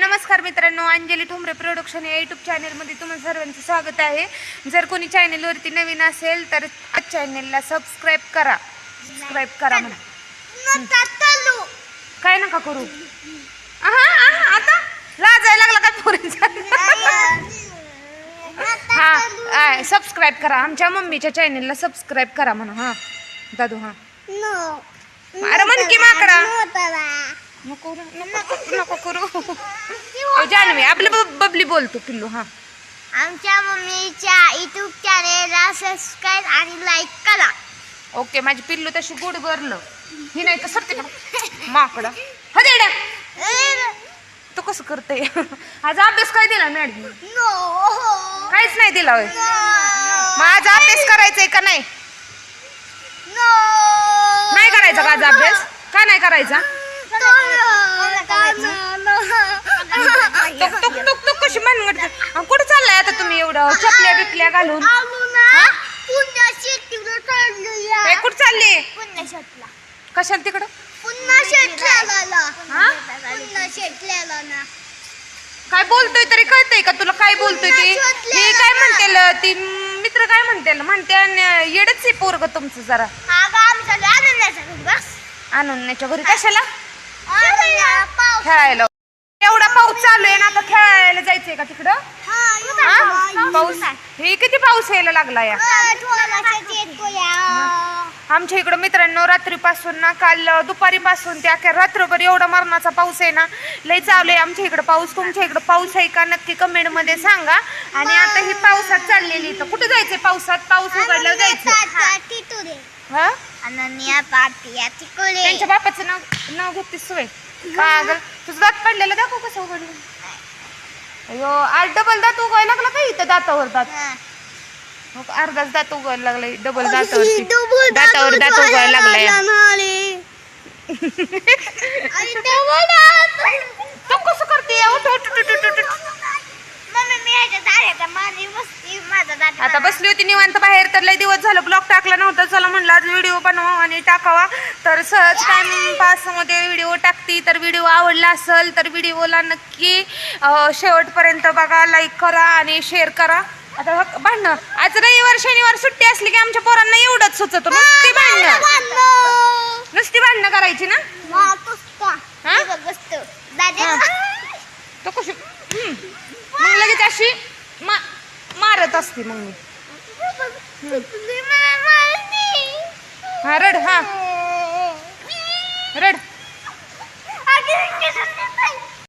नमस्कार मित्रांनो अंजली ठोंबरे प्रोडक्शन या यूट्यूब चॅनलमध्ये तुम्हाला सर्वांचं स्वागत आहे. जर कोणी चॅनलवरती नवीन असेल तर चॅनलला सबस्क्राईब करा. सबस्क्राईब करा म्हणा काय नका करू? आता? लाजायला लागला काय पोरींचा? हा सबस्क्राईब करा. आमच्या मम्मीच्या चॅनलला सबस्क्राईब करा म्हणा हा. दादू हा. अरे म्हण की माकडा. नको रे, नको नको करू. अहो, जान्हवी आपलं बब- बबली बोलतो पिल्लू हा. आमच्या मम्मीच्या युट्यूब चॅनेलला सबस्क्राईब आणि लाईक करा. ओके माझी पिल्लू तशी गोड भरलं ही नाही तर सरते माकडा. हा देड्या तो कसं करते? आज अभ्यास काय दिला मॅडम? काहीच नाही दिला होय. मग आज अभ्यास करायचंय का नाही करायचा का आज अभ्यास? का नाही करायचा? टुक टुक टुक कशी मनगट कुठं चाललाय आता तुम्ही एवढं? चपल्या बिपल्या घालून? कुठं चालली? कशाला तिकडं? काय बोलतोय तरी कळतंय का तुला? काय बोलतोय ते? हे काय ना. म्हणतेल ती मित्र काय म्हणते आणि येडच आहे पोरग तुमचं जरा. आणण्याच्या घरी कशाला? खेळायला. एवढा पाऊस चालू आहे ना आता खेळायला जायचंय का तिकडं? हा? पाऊस? हे किती पाऊस यायला लागला या? आमच्या इकडं मित्रांनो रात्रीपासून ना काल दुपारीपासून ते अख्या रात्रभर एवढा मरणाचा पाऊस आहे ना लय चालू आहे. आमच्या इकडं पाऊस तुमच्या इकडं पाऊस आहे का? नक्की कमेंटमध्ये सांगा. आणि आता ही पावसात चाललेली तर कुठे जायचंय पावसात? पाऊस उघडल्यावर जायचं हा त्यांच्या बापाचं नाव नाव घेतलीस सोय पागल तुझं दात पडलेलं दाखव कसं उघडलं. अयो आज डबल दात उघडायला लागला का इथं दातावर दात? का, अर्धाच दात उघडायला लागलाय डबल दातावरती. दातावर दात उघडायला लागलाय तो कसं करते? उठ उठ उठ उठ उठ उठ. आता बसली होती निवांत बाहेर तर लय दिवस झालं ब्लॉग टाकला नव्हता. चला म्हणलं आज व्हिडिओ बनवा आणि टाकावा. तर सहज टाइम पासमध्ये व्हिडिओ टाकती. तर व्हिडिओ आवडला असेल तर व्हिडिओला नक्की शेवटपर्यंत बघा लाईक करा आणि शेअर करा. आता भांडणं. आज रविवार शनिवार सुट्टी असली की आमच्या पोरांना एवढंच सुचत नुसती भांडणं. नुसती भांडणं करायची ना हा? हा. तो कशी हम्म. मग लगेच अशी मा मारत असते मग मी. हा रड हा. रड.